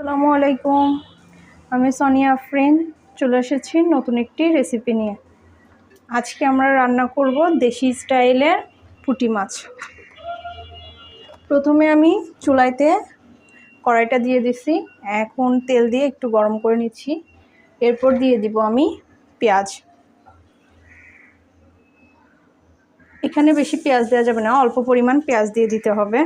আসসালামু আলাইকুম। আমি সোনিয়া আফরিন, চলে এসেছি নতুন একটি রেসিপি নিয়ে। আজকে আমরা রান্না করব দেশি স্টাইলের পুঁটি মাছ। প্রথমে আমি চুলাইতে কড়াইটা দিয়ে দিছি। এখন তেল দিয়ে একটু গরম করে নিচ্ছি। এরপর দিয়ে দিব আমি পেঁয়াজ। এখানে বেশি পেঁয়াজ দেওয়া যাবে না, অল্প পরিমাণ পেঁয়াজ দিয়ে দিতে হবে।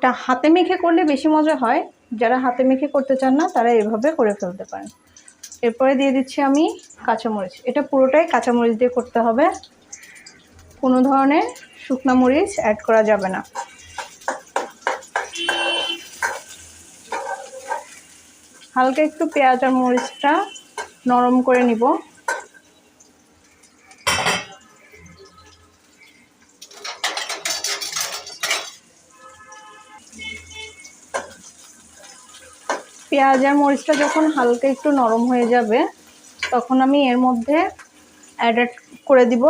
এটা হাতে মেখে করলে বেশি মজা হয়। যারা হাতে মেখে করতে চান না, তারা এভাবে করে ফেলতে পারেন। এরপরে দিয়ে দিচ্ছি আমি কাঁচামরিচ। এটা পুরোটাই কাঁচামরিচ দিয়ে করতে হবে। কোনো ধরনের শুকনা মরিচ অ্যাড করা যাবে না। হালকা একটু পেঁয়াজ আর মরিচটা নরম করে নিব। পেঁয়াজ আর মরিচটা যখন হালকা একটু নরম হয়ে যাবে, তখন আমি এর মধ্যে অ্যাড করে দিব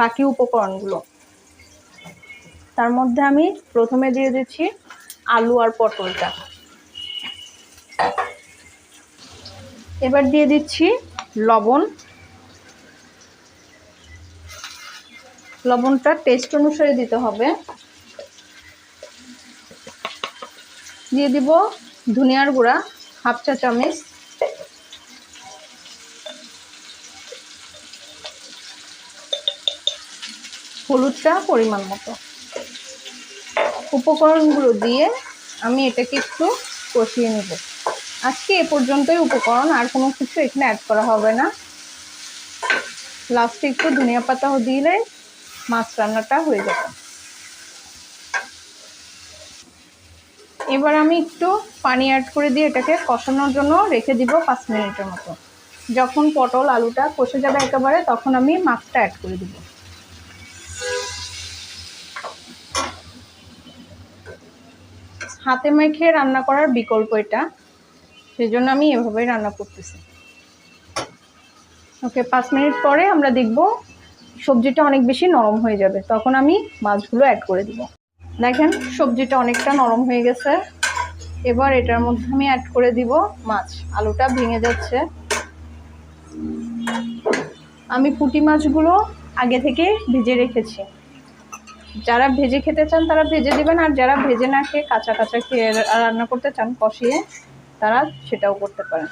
বাকি উপকরণগুলো। তার মধ্যে আমি প্রথমে দিয়ে দিচ্ছি আলু আর পটলটা। এবার দিয়ে দিচ্ছি লবণ। লবণটা টেস্ট অনুসারে দিতে হবে। দিয়ে দিব ধনিয়ার গুঁড়া। হাফ চা চামচ। হলুদটা পরিমাণ মতো। উপকরণগুলো দিয়ে আমি এটাকে একটু কষিয়ে নেব। আজকে এ পর্যন্তই উপকরণ, আর কোনো কিছু এখানে অ্যাড করা হবে না। লাস্টে একটু ধনিয়া পাতা দিলে মাছ রান্নাটা হয়ে যাবে। এবার আমি একটু পানি অ্যাড করে দিয়ে এটাকে কষানোর জন্য রেখে দিব পাঁচ মিনিটের মতো। যখন পটল আলুটা কষে যাবে একেবারে, তখন আমি মাছটা অ্যাড করে দিব। হাতে মেখে রান্না করার বিকল্প এটা। সেই জন্য আমি এভাবেই রান্না করতেছি। ওকে, পাঁচ মিনিট পরে আমরা দেখব সবজিটা অনেক বেশি নরম হয়ে যাবে। তখন আমি মাছগুলো অ্যাড করে দিব। দেখেন, সবজিটা অনেকটা নরম হয়ে গেছে। এবার এটার মধ্যে আমি অ্যাড করে দিব মাছ। আলুটা ভেঙে যাচ্ছে। আমি পুঁটি মাছগুলো আগে থেকে ভেজে রেখেছি। যারা ভেজে খেতে চান, তারা ভেজে দেবেন, আর যারা ভেজে না খেয়ে কাঁচা কাঁচা খেয়ে রান্না করতে চান, কষিয়ে তারা সেটাও করতে পারেন।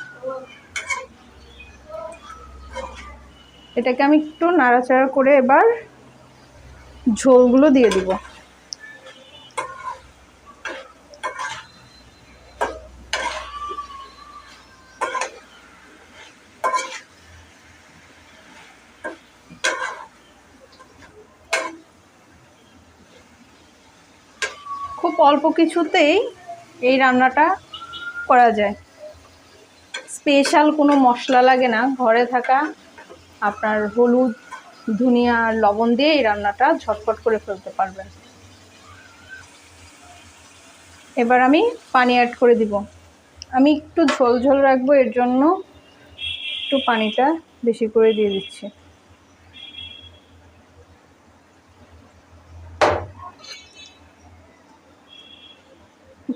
এটাকে আমি একটু নাড়াচাড়া করে এবার ঝোলগুলো দিয়ে দিব। খুব অল্প কিছুতেই এই রান্নাটা করা যায়। স্পেশাল কোনো মশলা লাগে না। ঘরে থাকা আপনার হলুদ, ধনিয়া লবণ দিয়ে এই রান্নাটা ঝটপট করে ফেলতে পারবেন। এবার আমি পানি অ্যাড করে দিব। আমি একটু ঝোল ঝোল রাখব, এর জন্য একটু পানিটা বেশি করে দিয়ে দিচ্ছি।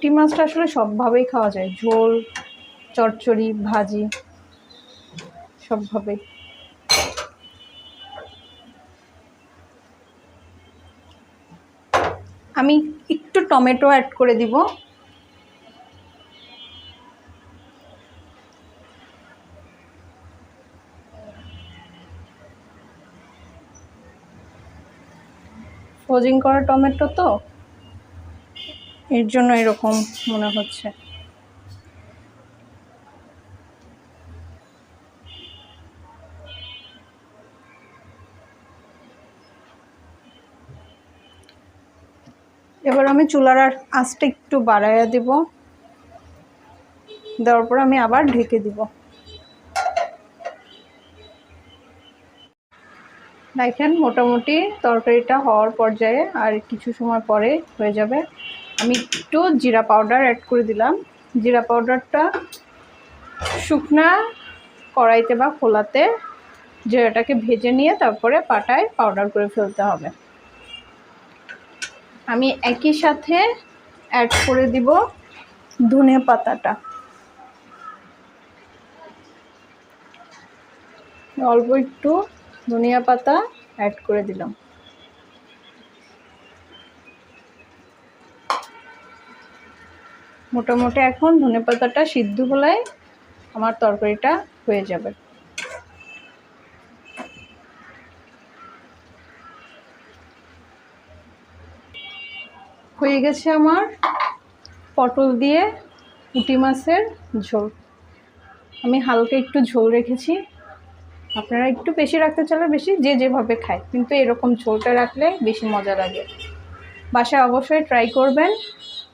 পুঁটি মাছটা আসলে সবভাবেই খাওয়া যায়। ঝোল, চচ্চড়ি, ভাজি, সবভাবেই। আমি একটু টমেটো অ্যাড করে দিব। ফ্রোজিং করা টমেটো তো? এর জন্য এরকম মনে হচ্ছে। এবার আমি চুলার আর আঁচটা একটু বাড়াইয়া দেব। দেওয়ার পর আমি আবার ঢেকে দিব। দেখেন, মোটামুটি তরকারিটা হওয়ার পর্যায়ে আর কিছু সময় পরে হয়ে যাবে। আমি একটু জিরা পাউডার অ্যাড করে দিলাম। জিরা পাউডারটা শুকনা কড়াইতে বা খোলাতে জিরাটাকে ভেজে নিয়ে তারপরে পাটায় পাউডার করে ফেলতে হবে। আমি একই সাথে অ্যাড করে দিব ধনে পাতাটা। অল্প একটু ধনিয়া পাতা অ্যাড করে দিলাম। মোটামুটি এখন ধনে পাতাটা সিদ্ধ হলে আমার তরকারিটা হয়ে যাবে। হয়ে গেছে আমার পটল দিয়ে পুঁটি মাছের ঝোল। আমি হালকা একটু ঝোল রেখেছি। আপনারা একটু বেশি রাখতে চাইলে বেশি, যে যেভাবে খায়। কিন্তু এরকম ঝোলটা রাখলে বেশি মজা লাগে। বাসায় অবশ্যই ট্রাই করবেন।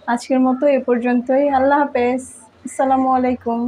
আজকের মতো এ পর্যন্তই। আল্লাহ হাফেজ। আসসালামু আলাইকুম।